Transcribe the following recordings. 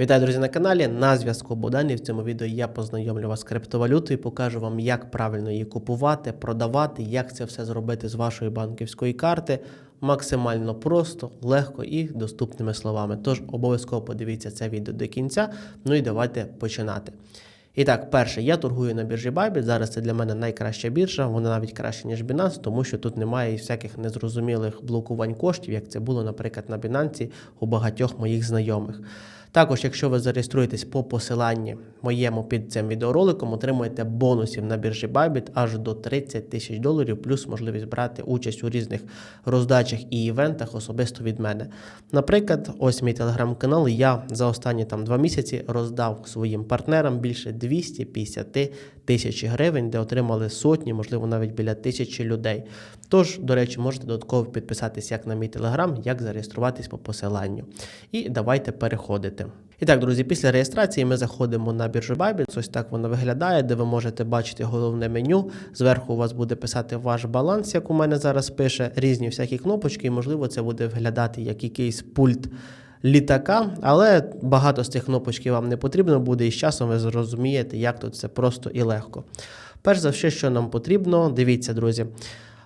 Вітаю, друзі, на каналі. На зв'язку Богдан. І в цьому відео я познайомлю вас з криптовалютою, покажу вам, як правильно її купувати, продавати, як це все зробити з вашої банківської карти. Максимально просто, легко і доступними словами. Тож обов'язково подивіться це відео до кінця. Ну і давайте починати. І так, перше, я торгую на біржі Bybit. Зараз це для мене найкраща біржа, вона навіть краще, ніж Binance, тому що тут немає всяких незрозумілих блокувань коштів, як це було, наприклад, на Binance у багатьох моїх знайомих. Також, якщо ви зареєструєтесь по посиланні моєму під цим відеороликом, отримуєте бонусів на біржі Bybit аж до 30 тисяч доларів, плюс можливість брати участь у різних роздачах і івентах особисто від мене. Наприклад, ось мій телеграм-канал. Я за останні там два місяці роздав своїм партнерам більше 250 тисяч гривень, де отримали сотні, можливо, навіть біля тисячі людей. Тож, до речі, можете додатково підписатись як на мій телеграм, як зареєструватись по посиланню. І давайте переходити. І так, друзі, після реєстрації ми заходимо на біржу Bybit. Ось так воно виглядає, де ви можете бачити головне меню. Зверху у вас буде писати ваш баланс, як у мене зараз пише, різні всякі кнопочки, і можливо це буде виглядати як якийсь пульт. Літака, але багато з цих кнопочків вам не потрібно буде, і з часом ви зрозумієте, як тут це просто і легко. Перш за все, що нам потрібно, дивіться, друзі.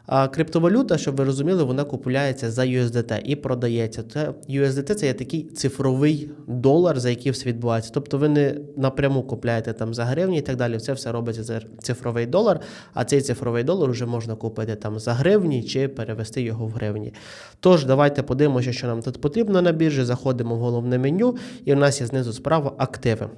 А криптовалюта, щоб ви розуміли, вона купується за USDT і продається. Це USDT це є такий цифровий долар, за який все відбувається. Тобто ви не напряму купляєте там за гривні і так далі. Це все робиться за цифровий долар, а цей цифровий долар вже можна купити там за гривні чи перевести його в гривні. Тож, давайте подивимося, що нам тут потрібно на біржі. Заходимо в головне меню, і у нас є знизу справа активи.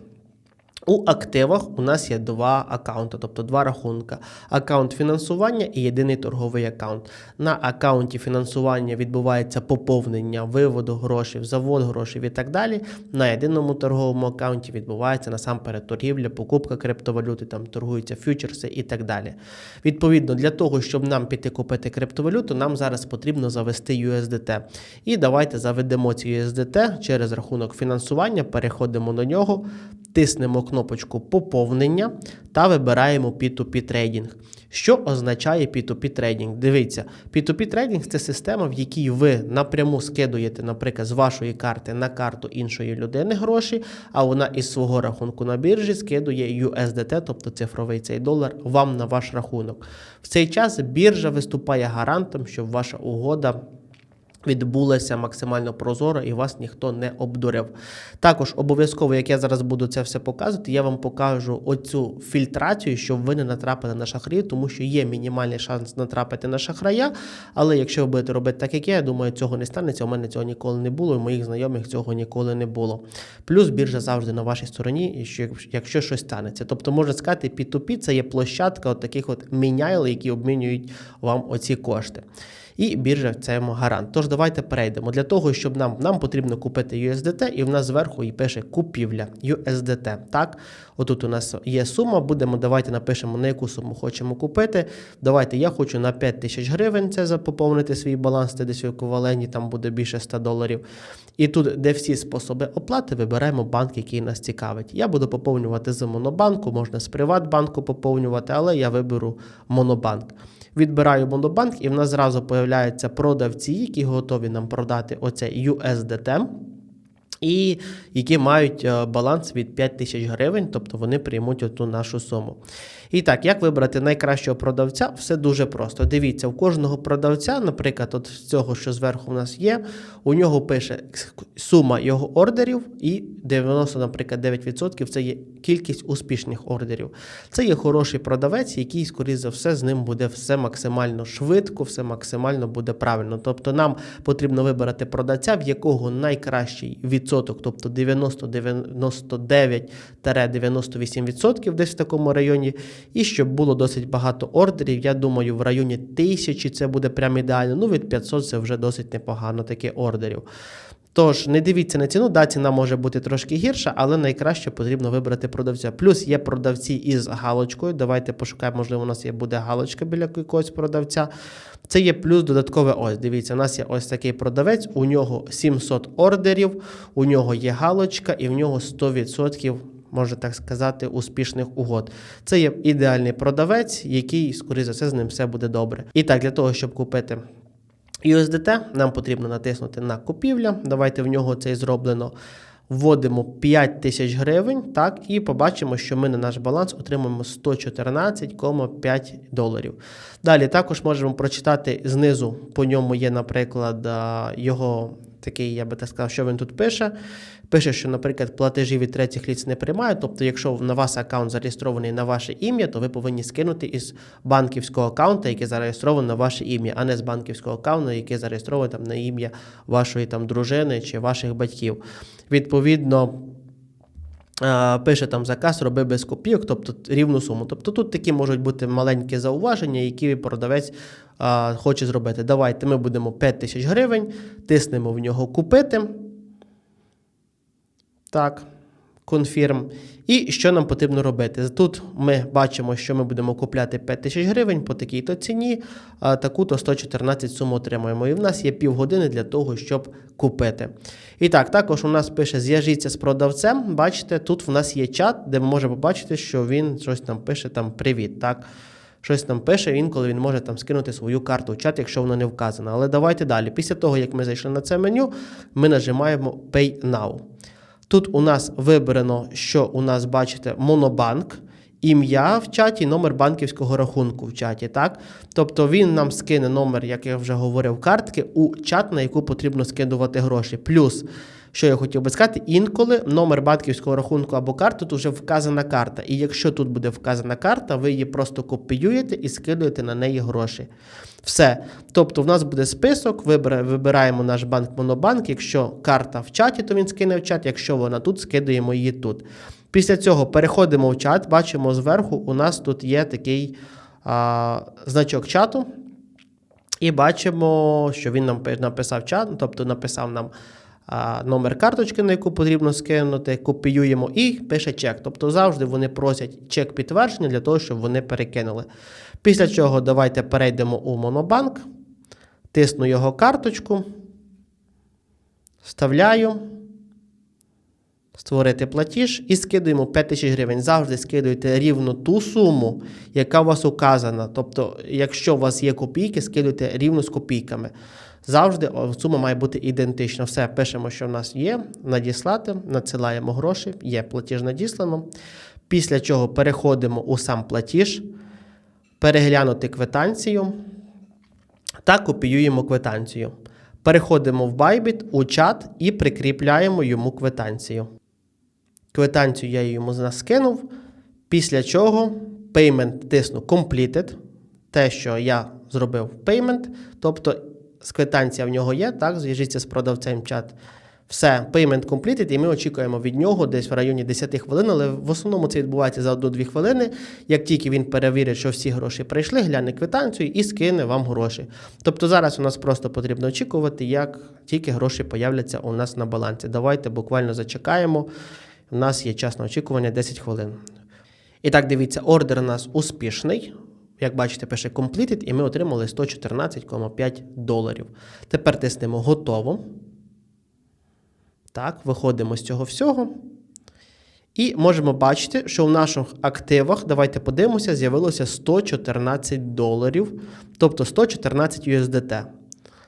У активах у нас є два аккаунти, тобто два рахунка: аккаунт фінансування і єдиний торговий аккаунт. На аккаунті фінансування відбувається поповнення виводу грошей, завод грошей і так далі. На єдиному торговому аккаунті відбувається насамперед торгівля, покупка криптовалюти, там торгуються фьючерси і так далі. Відповідно, для того, щоб нам піти купити криптовалюту, нам зараз потрібно завести USDT. І давайте заведемо ці USDT через рахунок фінансування, переходимо до нього, тиснемо кнопочку поповнення та вибираємо P2P трейдинг. Що означає P2P трейдинг? Дивіться, P2P трейдинг це система, в якій ви напряму скидуєте, наприклад, з вашої карти на карту іншої людини гроші, а вона із свого рахунку на біржі скидує USDT, тобто цифровий цей долар, вам на ваш рахунок. В цей час біржа виступає гарантом, щоб ваша угода відбулася максимально прозоро і вас ніхто не обдурив. Також обов'язково, як я зараз буду це все показувати, я вам покажу оцю фільтрацію, щоб ви не натрапили на шахраїв, тому що є мінімальний шанс натрапити на шахрая. Але якщо ви будете робити так, як я, я думаю, цього не станеться. У мене цього ніколи не було, і моїх знайомих цього ніколи не було. Плюс біржа завжди на вашій стороні, якщо щось станеться. Тобто, можна сказати, P2P – це є площадка от таких от міняйл, які обмінюють вам оці кошти. І біржа в цьому гарант. Тож давайте перейдемо. Для того, щоб нам нам потрібно купити USDT, і в нас зверху і пише купівля USDT. Так, отут у нас є сума. Будемо, давайте напишемо, на яку суму хочемо купити. Давайте я хочу на 5 тисяч гривень це запоповнити свій баланс, це десь в еквіваленті, там буде більше 100 доларів. І тут, де всі способи оплати, вибираємо банк, який нас цікавить. Я буду поповнювати з Монобанку, можна з Приватбанку поповнювати, але я виберу Монобанк. Відбираю Монобанк, і в нас зразу появляються продавці, які готові нам продати оце USDT. І які мають баланс від 5 тисяч гривень, тобто вони приймуть оту нашу суму. І так, як вибрати найкращого продавця? Все дуже просто. Дивіться, у кожного продавця, наприклад, от з цього, що зверху в нас є, у нього пише сума його ордерів, і 90, наприклад, 9% це є кількість успішних ордерів. Це є хороший продавець, який, скоріше за все, з ним буде все максимально швидко, все максимально буде правильно. Тобто нам потрібно вибрати продавця, в якого найкращий відсоток, тобто 90-99-98% десь в такому районі. І щоб було досить багато ордерів, я думаю, в районі тисячі це буде прям ідеально. Ну, від 500 це вже досить непогано таке ордерів. Тож, не дивіться на ціну, да, ціна може бути трошки гірша, але найкраще потрібно вибрати продавця. Плюс є продавці із галочкою. Давайте пошукаємо, можливо, у нас є буде галочка біля якогось продавця. Це є плюс додаткове ось. Дивіться, у нас є ось такий продавець, у нього 700 ордерів, у нього є галочка і в нього 100%. Можна так сказати, успішних угод. Це є ідеальний продавець, який, скоріше за все, з ним все буде добре. І так, для того, щоб купити USDT, нам потрібно натиснути на купівля. Давайте в нього це і зроблено. вводимо 5 тисяч гривень, так, і побачимо, що ми на наш баланс отримаємо 114,5 доларів. Далі також можемо прочитати знизу, по ньому є, наприклад, його такий, я би так сказав, що він тут пише. Пише, що, наприклад, платежі від третіх ліц не приймають. Тобто, якщо на вас аккаунт зареєстрований на ваше ім'я, то ви повинні скинути із банківського аккаунта, який зареєстрований на ваше ім'я, а не з банківського аккаунту, який зареєстрований там на ім'я вашої там дружини чи ваших батьків. Відповідно. Пише там заказ, роби без копійок, тобто рівну суму. Тобто тут такі можуть бути маленькі зауваження, які продавець а, хоче зробити. Давайте ми будемо 5 тисяч гривень, тиснемо в нього купити. Так, конфірм. І що нам потрібно робити? Тут ми бачимо, що ми будемо купляти 5 тисяч гривень по такій-то ціні, а таку-то 114 суму отримуємо. І в нас є півгодини для того, щоб купити. І так, також у нас пише: зв'яжіться з продавцем. Бачите, тут в нас є чат, де ми можемо побачити, що він щось там пише, там привіт. так? Щось там пише, інколи він може там скинути свою карту в чат, якщо вона не вказана. Але давайте далі. Після того, як ми зайшли на це меню, ми нажимаємо Pay Now. Тут у нас вибрано, що у нас, бачите, монобанк, ім'я в чаті, номер банківського рахунку в чаті. так? Тобто він нам скине номер, як я вже говорив, картки у чат, на яку потрібно скидувати гроші. Плюс, що я хотів би сказати, інколи номер банківського рахунку або карти, тут вже вказана карта. І якщо тут буде вказана карта, ви її просто копіюєте і скидуєте на неї гроші. Все. Тобто, в нас буде список, вибираємо наш банк Монобанк. Якщо карта в чаті, то він скине в чат. Якщо вона тут, скидуємо її тут. Після цього переходимо в чат, бачимо зверху, у нас тут є такий а, значок чату. І бачимо, що він нам написав чат, тобто написав нам номер карточки, на яку потрібно скинути, копіюємо і пише чек. Тобто завжди вони просять чек підтвердження для того, щоб вони перекинули. Після чого давайте перейдемо у Монобанк, тисну його карточку, вставляю. Створити платіж і скидуємо 5 тисяч гривень. Завжди скидуйте рівно ту суму, яка у вас указана. Тобто, якщо у вас є копійки, скидуйте рівно з копійками. Завжди сума має бути ідентична. Все, пишемо, що в нас є. Надіслати, надсилаємо гроші, є платіж надіслано. Після чого переходимо у сам платіж, переглянути квитанцію та копіюємо квитанцію. Переходимо в Bybit у чат і прикріпляємо йому квитанцію. Квитанцію я йому скинув. Після чого payment тисну completed. Те, що я зробив payment. Тобто квитанція в нього є, так, зв'яжіться з продавцем чат. Все, payment completed, і ми очікуємо від нього десь в районі 10 хвилин, але в основному це відбувається за 1-2 хвилини. Як тільки він перевірить, що всі гроші прийшли, гляне квитанцію і скине вам гроші. Тобто зараз у нас просто потрібно очікувати, як тільки гроші появляться у нас на балансі. Давайте буквально зачекаємо. У нас є час на очікування 10 хвилин. І так, дивіться, ордер у нас успішний. Як бачите, пише completed, і ми отримали 114,5 доларів. Тепер тиснемо готово. Так, виходимо з цього всього. І можемо бачити, що в наших активах, давайте подивимося, з'явилося 114 доларів, тобто 114 USDT.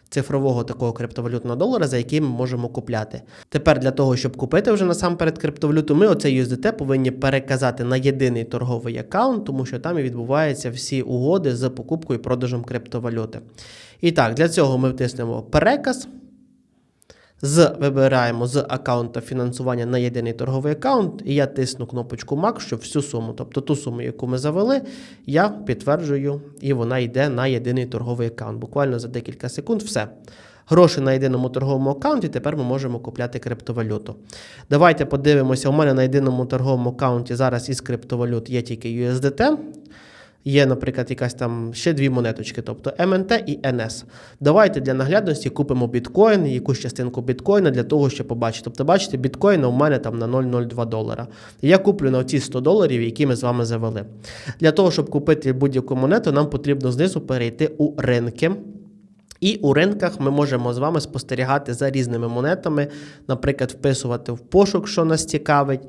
Цифрового такого криптовалютного долара, за який ми можемо купляти. Тепер для того, щоб купити вже насамперед криптовалюту, ми оцей USDT повинні переказати на єдиний торговий аккаунт, тому що там і відбуваються всі угоди з покупкою і продажем криптовалюти. І так, для цього ми втиснемо переказ. З вибираємо з аккаунта фінансування на єдиний торговий аккаунт, і я тисну кнопочку MAX, щоб всю суму, тобто ту суму, яку ми завели, я підтверджую, і вона йде на єдиний торговий аккаунт. Буквально за декілька секунд все. Гроші на єдиному торговому аккаунті, тепер ми можемо купляти криптовалюту. Давайте подивимося, у мене на єдиному торговому аккаунті зараз із криптовалют є тільки USDT. Є, наприклад, якась там ще дві монеточки, тобто МНТ і НС. Давайте для наглядності купимо біткоін, якусь частинку біткоїна для того, щоб побачити. Тобто, бачите, біткоін у мене там на 0,02 долара. Я куплю на ці 100 доларів, які ми з вами завели. Для того, щоб купити будь-яку монету, нам потрібно знизу перейти у ринки. І у ринках ми можемо з вами спостерігати за різними монетами, наприклад, вписувати в пошук, що нас цікавить.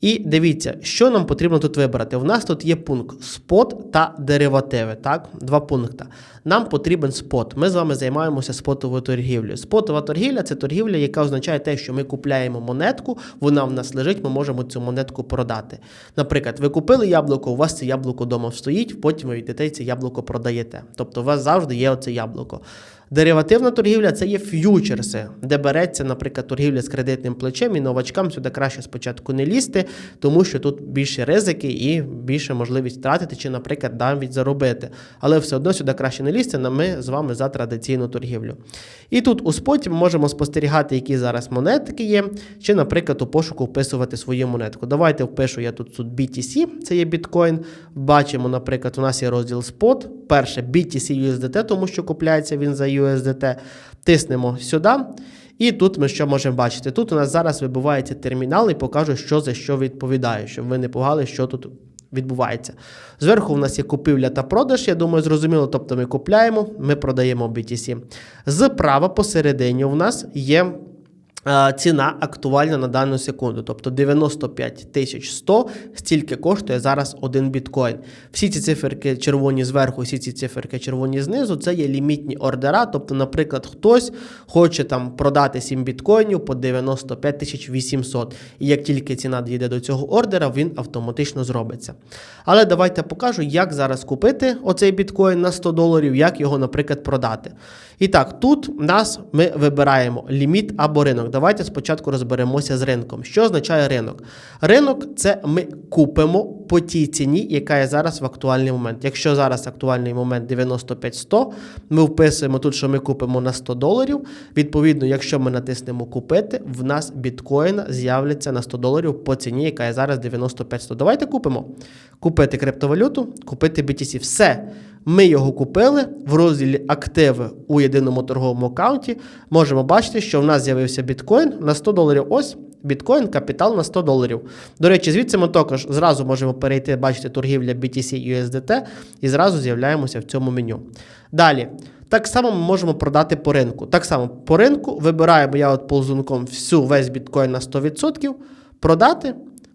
І дивіться, що нам потрібно тут вибрати. У нас тут є пункт спот та деривативи. Так, два пункти. Нам потрібен спот. Ми з вами займаємося спотовою торгівлею. Спотова торгівля це торгівля, яка означає те, що ми купляємо монетку, вона в нас лежить, ми можемо цю монетку продати. Наприклад, ви купили яблуко, у вас це яблуко вдома стоїть, потім ви йдете і це яблуко продаєте. Тобто у вас завжди є оце яблуко. Деривативна торгівля це є ф'ючерси, де береться, наприклад, торгівля з кредитним плечем, і новачкам сюди краще спочатку не лізти, тому що тут більше ризики і більше можливість втратити чи, наприклад, навіть заробити. Але все одно сюди краще не лізти, на ми з вами за традиційну торгівлю. І тут у споті ми можемо спостерігати, які зараз монетки є, чи, наприклад, у пошуку вписувати свою монетку. Давайте впишу я тут, тут BTC, це є біткоін. Бачимо, наприклад, у нас є розділ спот. Перше BTC USDT, тому що купляється він за USDT. Тиснемо сюди. І тут ми що можемо бачити? Тут у нас зараз вибувається термінал і покажу, що за що відповідає, щоб ви не пугали, що тут відбувається. Зверху у нас є купівля та продаж, я думаю, зрозуміло. Тобто ми купляємо, ми продаємо BTC. Зправа посередині у нас є. Е, Ціна актуальна на дану секунду, тобто 95 тисяч 100, стільки коштує зараз один біткоін. Всі ці циферки червоні зверху, всі ці циферки червоні знизу, це є лімітні ордера. Тобто, наприклад, хтось хоче там продати 7 біткоїнів по 95 тисяч 800. І як тільки ціна дійде до цього ордера, він автоматично зробиться. Але давайте покажу, як зараз купити оцей біткоін на 100 доларів, як його, наприклад, продати. І так, тут нас ми вибираємо ліміт або ринок. Давайте спочатку розберемося з ринком. Що означає ринок? Ринок це ми купимо по тій ціні, яка є зараз в актуальний момент. Якщо зараз актуальний момент 95-100, ми вписуємо тут, що ми купимо на 100 доларів. Відповідно, якщо ми натиснемо купити, в нас біткоїна з'являться на 100 доларів по ціні, яка є зараз 95-100. Давайте купимо. Купити криптовалюту, купити BTC. Все. Ми його купили в розділі активи у єдиному торговому аккаунті. Можемо бачити, що в нас з'явився біткоін на 100 доларів. Ось біткоін, капітал на 100 доларів. До речі, звідси ми також зразу можемо перейти, бачите, торгівля BTC USDT і зразу з'являємося в цьому меню. Далі. Так само ми можемо продати по ринку. Так само по ринку вибираємо я от ползунком всю весь біткоін на 100%, продати.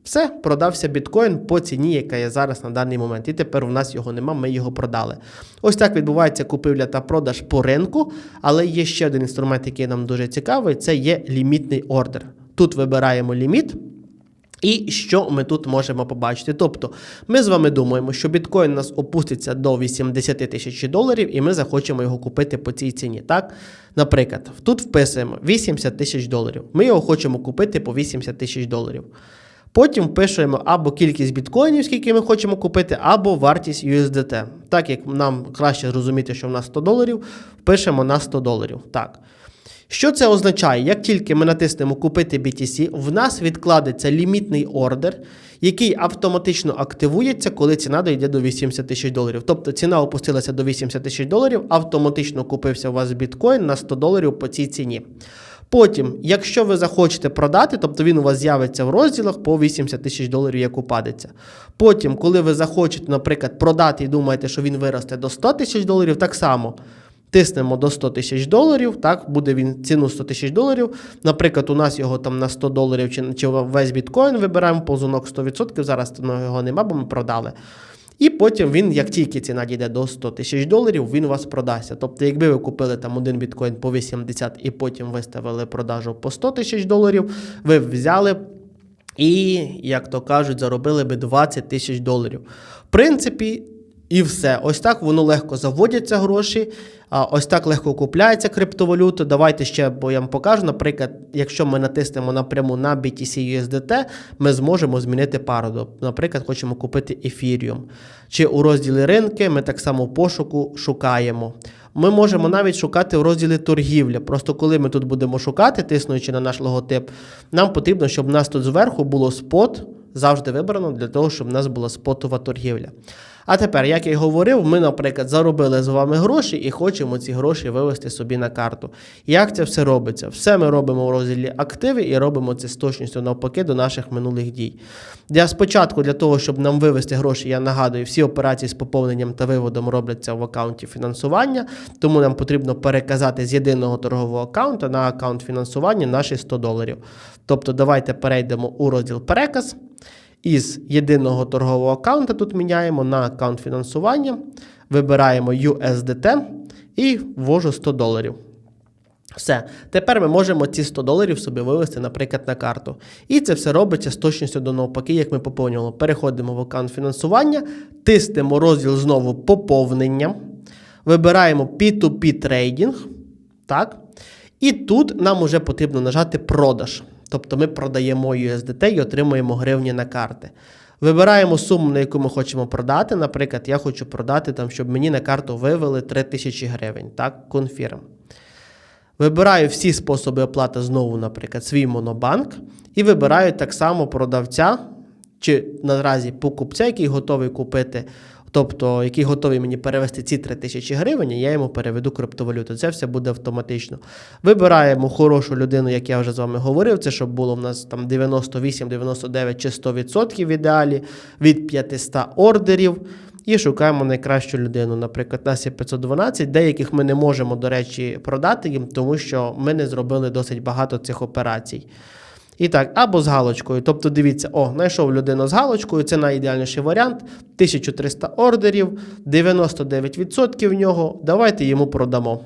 Все, продався біткоін по ціні, яка є зараз на даний момент. І тепер у нас його нема, ми його продали. Ось так відбувається купівля та продаж по ринку. Але є ще один інструмент, який нам дуже цікавий: це є лімітний ордер. Тут вибираємо ліміт. І що ми тут можемо побачити? Тобто, ми з вами думаємо, що біткоін у нас опуститься до 80 тисяч доларів, і ми захочемо його купити по цій ціні. Так, наприклад, тут вписуємо 80 тисяч доларів. Ми його хочемо купити по 80 тисяч доларів. Потім впишемо або кількість біткоїнів, скільки ми хочемо купити, або вартість USDT. Так як нам краще зрозуміти, що в нас 100 доларів, впишемо на 100 доларів. Так. Що це означає? Як тільки ми натиснемо Купити BTC, в нас відкладеться лімітний ордер, який автоматично активується, коли ціна дійде до 80 тисяч доларів. Тобто ціна опустилася до 80 тисяч доларів, автоматично купився у вас біткоін на 100 доларів по цій ціні. Потім, якщо ви захочете продати, тобто він у вас з'явиться в розділах по 80 тисяч доларів, як упадеться. Потім, коли ви захочете, наприклад, продати і думаєте, що він виросте до 100 тисяч доларів, так само. Тиснемо до 100 тисяч доларів, так, буде він ціну 100 тисяч доларів. Наприклад, у нас його там на 100 доларів чи, чи весь біткоін вибираємо ползунок 100%. Зараз його нема, бо ми продали. І потім він, як тільки ціна дійде до 100 тисяч доларів, він вас продасться. Тобто, якби ви купили там один біткоін по 80 і потім виставили продажу по 100 тисяч доларів, ви взяли. І, як то кажуть, заробили би 20 тисяч доларів. В принципі, і все. Ось так воно легко заводяться гроші, ось так легко купляється криптовалюта. Давайте ще, бо я вам покажу. Наприклад, якщо ми натиснемо напряму на BTC USDT, ми зможемо змінити пару. Наприклад, хочемо купити Ethereum. Чи у розділі ринки ми так само пошуку шукаємо. Ми можемо навіть шукати в розділі торгівля. Просто коли ми тут будемо шукати, тиснучи на наш логотип, нам потрібно, щоб у нас тут зверху було спот завжди вибрано для того, щоб в нас була спотова торгівля. А тепер, як я й говорив, ми, наприклад, заробили з вами гроші і хочемо ці гроші вивести собі на карту. Як це все робиться? Все ми робимо в розділі активи і робимо це з точністю навпаки до наших минулих дій. Для спочатку, для того, щоб нам вивести гроші, я нагадую, всі операції з поповненням та виводом робляться в аккаунті фінансування, тому нам потрібно переказати з єдиного торгового аккаунту на аккаунт фінансування наші 100 доларів. Тобто, давайте перейдемо у розділ переказ. Із єдиного торгового аккаунта тут міняємо на аккаунт фінансування, вибираємо USDT. і ввожу 100 доларів. Все. Тепер ми можемо ці 100 доларів собі вивести, наприклад, на карту. І це все робиться з точністю до навпаки, як ми поповнювали. Переходимо в аккаунт фінансування, тиснемо розділ знову поповнення, вибираємо P2P трейдинг. Так? І тут нам вже потрібно нажати продаж. Тобто ми продаємо USDT і отримуємо гривні на карти. Вибираємо суму, на яку ми хочемо продати. Наприклад, я хочу продати, там, щоб мені на карту вивели 3000 гривень. Так, конфірм. Вибираю всі способи оплати знову, наприклад, свій монобанк, і вибираю так само продавця чи наразі покупця, який готовий купити, тобто який готовий мені перевести ці 3 тисячі гривень, я йому переведу криптовалюту. Це все буде автоматично. Вибираємо хорошу людину, як я вже з вами говорив, це щоб було в нас там 98, 99 чи 100% в ідеалі від 500 ордерів. І шукаємо найкращу людину. Наприклад, нас є 512, деяких ми не можемо, до речі, продати їм, тому що ми не зробили досить багато цих операцій. І так, або з галочкою. Тобто, дивіться, о, знайшов людину з галочкою, це найідеальніший варіант. 1300 ордерів, 99% в нього. Давайте йому продамо.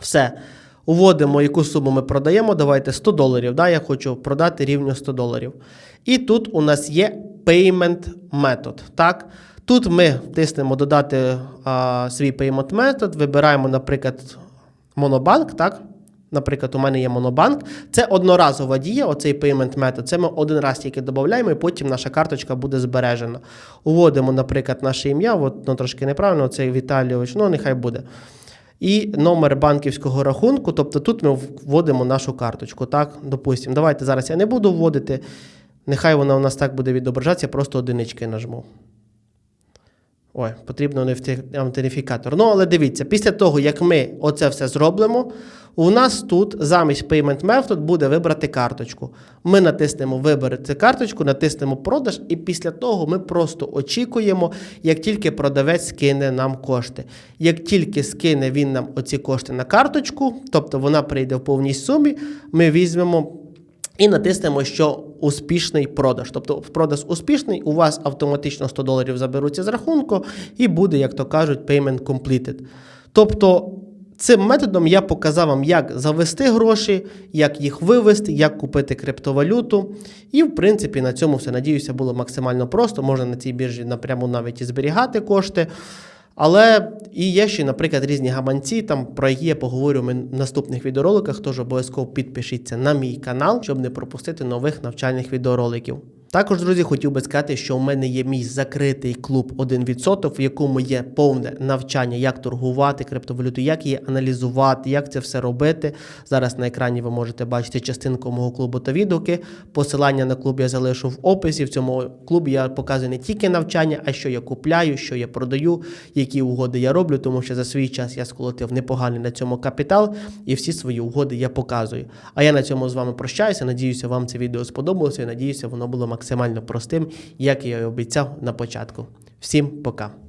Все. Уводимо, яку суму ми продаємо. Давайте 100 доларів. Да, Я хочу продати рівню 100 доларів. І тут у нас є payment метод. Так? Тут ми тиснемо додати а, свій payment метод, вибираємо, наприклад, монобанк. так? Наприклад, у мене є монобанк. Це одноразова дія, оцей payment метод. Це ми один раз тільки додаємо, і потім наша карточка буде збережена. Уводимо, наприклад, наше ім'я, от, ну, трошки неправильно, це Віталійович, ну нехай буде. І номер банківського рахунку, тобто тут ми вводимо нашу карточку. Так, допустимо, давайте зараз я не буду вводити. Нехай вона у нас так буде відображатися, просто одинички нажму. Ой, потрібно аутентифікатор. Ну, але дивіться, після того, як ми оце все зробимо, у нас тут замість Payment Method буде вибрати карточку. Ми натиснемо Виберете карточку, натиснемо продаж, і після того ми просто очікуємо, як тільки продавець скине нам кошти. Як тільки скине він нам оці кошти на карточку, тобто вона прийде в повній сумі, ми візьмемо. І натиснемо, що успішний продаж. Тобто продаж успішний, у вас автоматично 100 доларів заберуться з рахунку, і буде, як то кажуть, payment completed. Тобто, цим методом я показав вам, як завести гроші, як їх вивести, як купити криптовалюту. І, в принципі, на цьому все надіюся було максимально просто. Можна на цій біржі напряму навіть і зберігати кошти. Але і є ще, наприклад, різні гаманці, там про які я поговорю в наступних відеороликах. Тож обов'язково підпишіться на мій канал, щоб не пропустити нових навчальних відеороликів. Також, друзі, хотів би сказати, що у мене є мій закритий клуб 1%, в якому є повне навчання, як торгувати криптовалютою, як її аналізувати, як це все робити. Зараз на екрані ви можете бачити частинку мого клубу та відгуки. Посилання на клуб я залишу в описі. В цьому клубі я показую не тільки навчання, а що я купляю, що я продаю, які угоди я роблю, тому що за свій час я сколотив непоганий на цьому капітал, і всі свої угоди я показую. А я на цьому з вами прощаюся. Надіюся, вам це відео сподобалося. і Надіюся, воно було максимально простим, як я і обіцяв на початку. Всім пока!